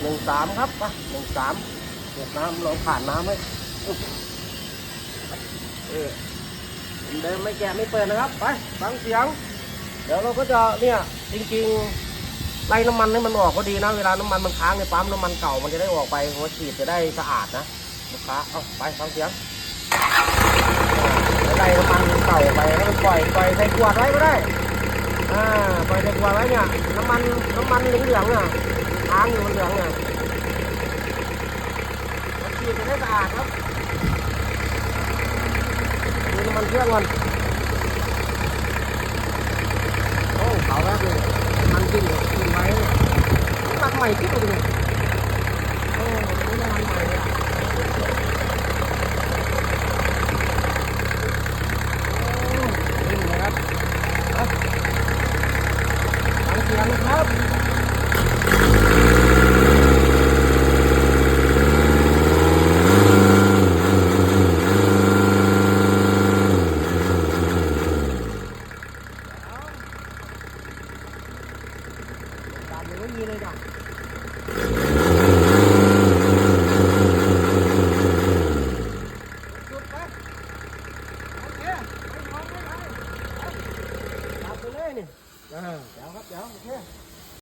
หนึ่งสามครับไปหนึ่งสามเปิดน้ำลองผ่านน้ำไหมเออเดิมไม่แกะไม่เปิดนะครับ ไปฟังเสียง เดี๋ยวเราก็จะเนี่ยจริงๆไล่น้ำมันให้มันออกก็ดีนะ เวลาน้ำมันมันค้างในปั๊มน้ำมันเก่ามันจะได้ออกไปหัวฉีดจะได้สะอาดนะลูกค้าเอาไปฟังเสียงไล่น้ำมันเก่าไปแล้วปล่อยปล่อยใส่ขวดไว้ก็ได้อ่าปล่อยใส่ขวดไว้เนี่ยน้ำมันน้ำมันเหลืองๆเนี่ยค้างอยู่หัว ฉีดจะได้สะอาดครับดูน้ำมันเครื่องก่อนโอ้เขาแล้วเลยมันกินอยู่กินไว้เนี่ยมันใหม่กิ๊บเลยโอ้นี่มันใหม่เลยอะโอ้นิ่มนะครับเอาฟังเสียงนะครับ ตามยังไม่มีเลยจ้ะจุดไปโอเคไม่มองไม่ได้ไปจับไปเลยนี่อ่าเดี๋ยวครับเดี๋ยวโอเค